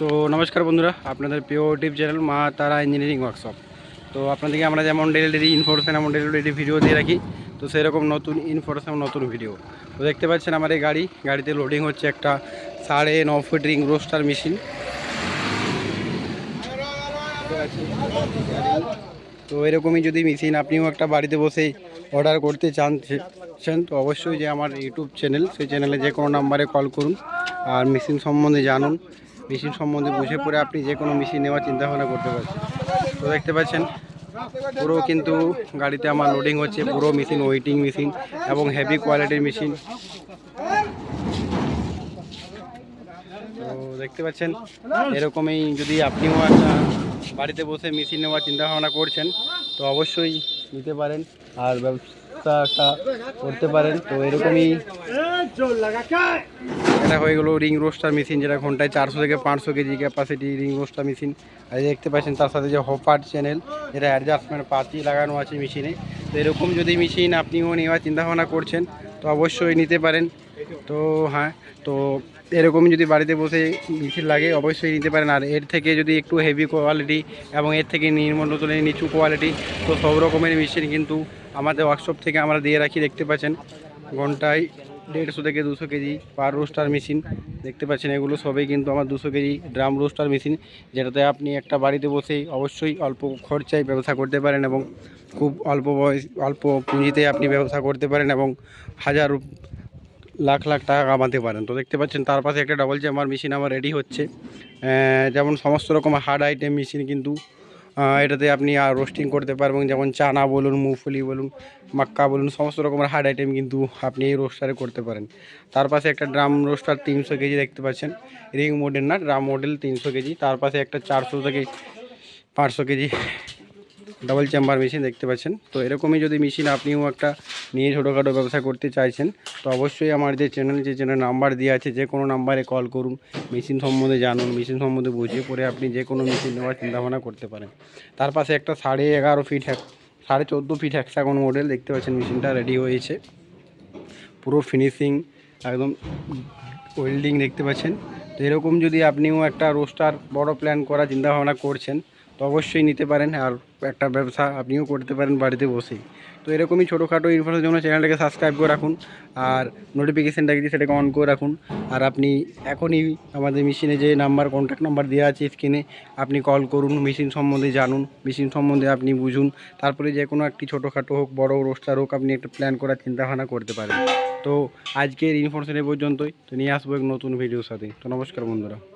তো নমস্কার বন্ধুরা, আপনাদের প্রিয় টিপ চ্যানেল মা তারা ইঞ্জিনিয়ারিং ওয়ার্কশপ তো আপনাদেরকে আমরা যেমন ডেলি ডেলি ইনফরমেশন এমন ডেলি ডেলি ভিডিও দিয়ে রাখি, তো সেরকম নতুন ইনফরমেশন নতুন ভিডিও তো দেখতে পাচ্ছেন আমার এই গাড়ি, গাড়িতে লোডিং হচ্ছে একটা সাড়ে ন ফুট রিং রোস্টার মেশিন তো এরকমই যদি মেশিন আপনিও একটা বাড়িতে বসেই অর্ডার করতে চান তো অবশ্যই যে আমার ইউটিউব চ্যানেল সেই চ্যানেলে যে কোনো নাম্বারে কল করুন, আর মেশিন সম্বন্ধে জানুন। মেশিন সম্বন্ধে বুঝে পড়ে আপনি যে কোনো মেশিন নেওয়ার চিন্তাভাবনা করতে পারছেন। তো দেখতে পাচ্ছেন, পুরো কিন্তু গাড়িতে আমার লোডিং হচ্ছে, পুরো মেশিন ওয়েটিং মেশিন এবং হেভি কোয়ালিটির মেশিন তো দেখতে পাচ্ছেন, এরকমই যদি আপনিও একটা বাড়িতে বসে মেশিন নেওয়ার চিন্তা ভাবনা করছেন, তো অবশ্যই নিতে পারেন। আর ব্যবসা একটা করতে পারেন। তো এরকমই এটা হয়ে গেলো রিং রোস্টার মেশিন, যেটা ঘন্টায় চারশো থেকে পাঁচশো kg capacity ring roaster machine. আর দেখতে পাচ্ছেন, তার সাথে যে হপার চ্যানেল যেটা অ্যাডজাস্টমেন্ট পাতি লাগানো আছে মেশিনে। তো এরকম যদি মেশিন আপনিও নেওয়ার চিন্তাভাবনা করছেন তো অবশ্যই নিতে পারেন। তো হ্যাঁ তো এরকমই যদি বাড়িতে বসে মিছিল লাগে, অবশ্যই নিতে পারেন। আর এর থেকে যদি একটু হেভি কোয়ালিটি এবং এর থেকে নিম্নতলে নিচু কোয়ালিটি তো সব রকমের মেশিন কিন্তু আমাদের ওয়ার্কশপ থেকে আমরা দিয়ে রাখি, দেখতে পাচ্ছেন। ঘন্টায় দেড়শো থেকে দুশো কেজি পার রোস্টার মেশিন। দেখতে পাচ্ছেন এগুলো সবই কিন্তু আমার দুশো কেজি ড্রাম রোস্টার মেশিন, যেটাতে আপনি একটা বাড়িতে বসেই অবশ্যই অল্প খরচায় ব্যবসা করতে পারেন এবং খুব অল্প বয়স, অল্প পুঁজিতে আপনি ব্যবসা করতে পারেন এবং হাজার লাখ লাখ টাকা কামাতে পারেন। তো দেখতে পাচ্ছেন তার পাশে একটা ডবল চেম্বার মেশিন আমার রেডি হচ্ছে। যেমন সমস্ত রকম হার্ড আইটেম মেশিন কিন্তু এটাতে আপনি আর রোস্টিং করতে পারবেন, যেমন চানা বলুন, মুফলি বলুন, মাক্কা বলুন, সমস্ত রকমের হার্ড আইটেম কিন্তু আপনি এই রোস্টারে করতে পারেন। তার পাশে একটা ড্রাম রোস্টার তিনশো কেজি দেখতে পাচ্ছেন। রিং মডেল না ড্রাম মডেল তিনশো কেজি। তার পাশে একটা চারশো থেকে পাঁচশো কেজি ডাবল চেম্বার মেশিন দেখতে পাচ্ছেন। তো এরকমই যদি মেশিন আপনিও একটা নিয়ে ছোটোখাটো ব্যবসা করতে চাইছেন, তো অবশ্যই আমার যে চ্যানেল যে চ্যানেল নাম্বার দেওয়া আছে, যে কোনো নাম্বারে কল করুন মেশিন সম্বন্ধে জানুন মেশিন সম্বন্ধে বুঝিয়ে পরে আপনি যে কোনো মেশিন নেওয়ার চিন্তাভাবনা করতে পারেন। তার পাশে একটা সাড়ে এগারো ফিট এক সাড়ে চোদ্দ ফিট হ্যাক্সাগন মডেল দেখতে পাচ্ছেন মেশিনটা রেডি হয়েছে। পুরো ফিনিশিং একদম ওয়েল্ডিং দেখতে পাচ্ছেন। তো এরকম যদি আপনিও একটা রোস্টার বড় প্ল্যান করার চিন্তাভাবনা করছেন তো অবশ্যই নিতে পারেন আর একটা ব্যবসা আপনিও করতে পারেন বাড়িতে বসেই। তো এরকমই ছোটোখাটো ইনফরমেশন জন্য চ্যানেলটাকে সাবস্ক্রাইব করে রাখুন আর নোটিফিকেশানটা যদি সেটাকে অন করে রাখুন। আর আপনি এখনই আমাদের মেশিনে যে নাম্বার কন্ট্যাক্ট নাম্বার দেওয়া আছে স্ক্রিনে আপনি কল করুন মেশিন সম্বন্ধে জানুন মেশিন সম্বন্ধে আপনি বুঝুন। তারপরে যে কোনো একটি ছোটোখাটো হোক, বড় রোস্টার হোক, আপনি একটা প্ল্যান করার চিন্তাভাবনা করতে পারেন। তো আজকের ইনফরমেশন এ পর্যন্তই। তো নিয়ে আসব এক নতুন ভিডিওর সাথে। তো নমস্কার বন্ধুরা।